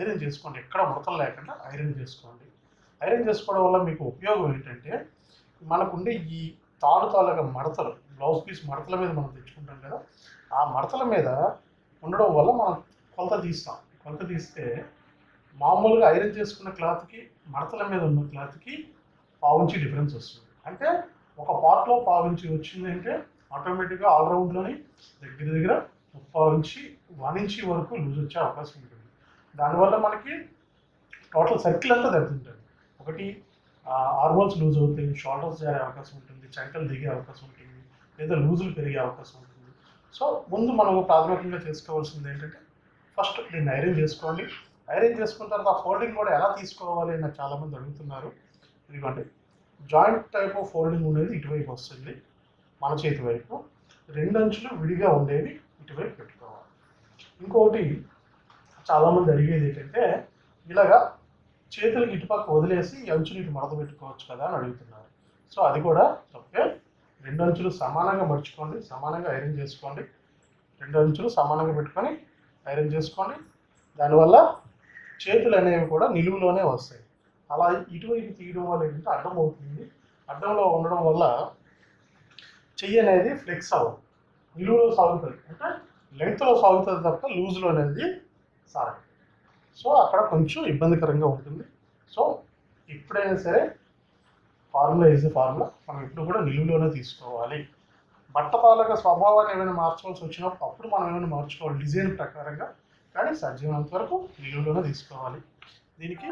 Iron చేసుకోండి. ఎక్కడ ముడతలు లేకుండా ఐరన్ చేసుకోండి. ఐరన్ చేసుకోవడం వల్ల మీకు ఉపయోగం ఏంటంటే మనకుండే ఈ తాడు తాలూకా మడతలు బ్లౌజ్ పీస్ మడతల మీద మనం తెచ్చుకుంటాం కదా ఆ మడతల మీద ఉండడం వల్ల మనం కొలత తీస్తాం. కొలత తీస్తే మామూలుగా ఐరన్ చేసుకున్న క్లాత్కి మడతల మీద ఉన్న క్లాత్కి పావుంచి డిఫరెన్స్ వస్తుంది. అంటే ఒక పార్ట్లో పావుంచి వచ్చింది అంటే ఆటోమేటిక్గా ఆల్రౌండ్లోని దగ్గర దగ్గర ముప్పావు ఇంచి వన్ ఇంచి వరకు లూజ్ వచ్చే అవకాశం ఉంటుంది. దానివల్ల మనకి టోటల్ సర్కిల్ అంతా దెబ్బతింటుంది ఒకటి ఆర్మోన్స్ లూజ్ అవుతాయి షోల్డర్స్ జారే అవకాశం ఉంటుంది చంకలు దిగే అవకాశం ఉంటుంది లేదా లూజులు పెరిగే అవకాశం ఉంటుంది. సో ముందు మనం ప్రాథమికంగా చేసుకోవాల్సింది ఏంటంటే ఫస్ట్ దీన్ని ఐరన్ చేసుకోండి. ఐరన్ చేసుకున్న తర్వాత ఆ ఫోల్డింగ్ కూడా ఎలా తీసుకోవాలి అని నాకు చాలామంది అడుగుతున్నారు. ఎందుకంటే జాయింట్ టైప్ ఆఫ్ ఫోల్డింగ్ ఉండేది ఇటువైపు వస్తుంది మన చేతి వైపు. రెండు అంచులు విడిగా ఉండేవి ఇటువైపు పెట్టుకోవాలి. ఇంకొకటి చాలామంది అడిగేది ఏంటంటే ఇలాగా చేతులకి ఇటుపక్క వదిలేసి అంచులు ఇటు మడత పెట్టుకోవచ్చు కదా అని అడుగుతున్నారు. సో అది కూడా తప్పే. రెండు అంచులు సమానంగా మడుచుకోండి సమానంగా ఐరన్ చేసుకోండి. రెండు అంచులు సమానంగా పెట్టుకొని ఐరన్ చేసుకోండి. దానివల్ల చేతులు అనేవి కూడా నిలువులోనే వస్తాయి. అలా ఇటువైపు తీయడం వల్ల ఏంటంటే అడ్డం అవుతుంది. అడ్డంలో ఉండడం వల్ల చెయ్యి అనేది ఫ్లెక్స్ అవ్వదు. నిలువులో సాగుతుంది. అంటే లెంగ్త్లో సాగుతుంది తప్ప లూజ్లో అనేది సాగదు సో అక్కడ కొంచెం ఇబ్బందికరంగా ఉంటుంది. సో ఎప్పుడైనా సరే ఫార్ములా ఈజ్ ఫార్ములా. మనం ఎప్పుడు కూడా నిలువులోనే తీసుకోవాలి. బట్ట స్వభావాన్ని ఏమైనా మార్చుకోవాల్సి వచ్చినప్పుడు అప్పుడు మనం ఏమైనా మార్చుకోవాలి డిజైన్ ప్రకారంగా. కానీ సజీవనంత వరకు నిలువులోనే తీసుకోవాలి. దీనికి